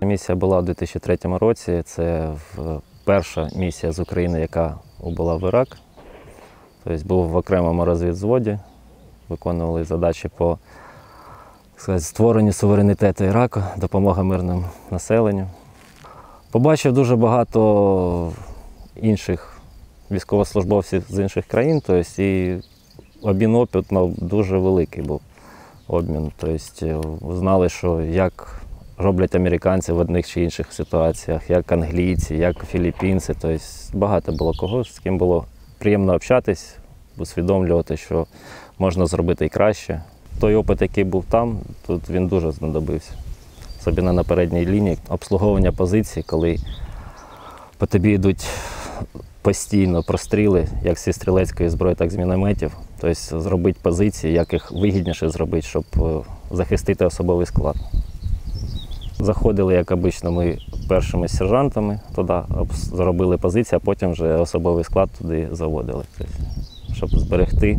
Місія була у 2003 році. Це перша місія з України, яка була в Ірак. Тобто був в окремому розвідзводі, виконували задачі по сказати, створенню суверенітету Іраку, допомога мирному населенню. Побачив дуже багато інших військовослужбовців з інших країн, тобто і обмін опиту дуже великий був обмін. Тобто знали, що як роблять американці в одних чи інших ситуаціях, як англійці, як філіппінці. Тобто багато було кого, з ким було приємно общатись, усвідомлювати, що можна зробити і краще. Той опит, який був там, тут він дуже знадобився. Особливо на передній лінії обслуговування позицій, коли по тобі йдуть постійно простріли, як зі стрілецької зброї, так і з мінометів. Тобто зробити позиції, як їх вигідніше зробити, щоб е, захистити особовий склад. Заходили, як обично, ми першими сержантами туди, зробили позиції, а потім вже особовий склад туди заводили. Тобто, щоб зберегти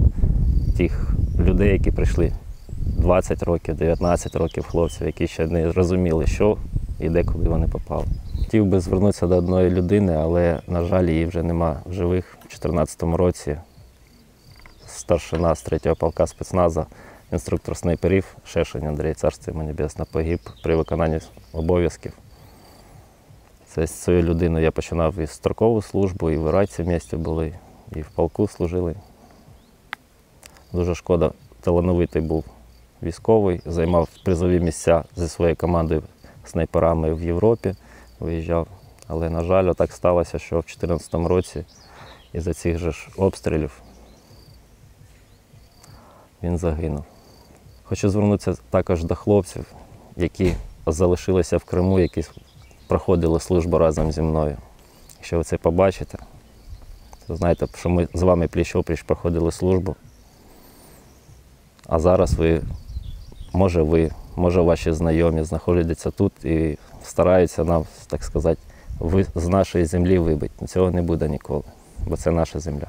тих людей, які прийшли 20 років, 19 років хлопців, які ще не розуміли, що і де, куди вони попали. Хотів би звернутися до одної людини, але, на жаль, її вже нема в живих. У 2014 році старшина з 3-го полка спецназа, інструктор снайперів Шешень Андрій Царство йому небесне погиб при виконанні обов'язків. Це з цією людиною я починав і строкову службу, і в Ірайці в місті були, і в полку служили. Дуже шкода, талановитий був військовий, займав призові місця зі своєю командою снайперами в Європі, виїжджав. Але, на жаль, так сталося, що в 2014 році із-за цих же ж обстрілів він загинув. Хочу звернутися також до хлопців, які залишилися в Криму, які проходили службу разом зі мною. Якщо ви це побачите, то знаєте, що ми з вами пліч-опліч проходили службу. А зараз ви, може ви, може ваші знайомі знаходяться тут і стараються нам, так сказати, ви- з нашої землі вибити. Цього не буде ніколи, бо це наша земля.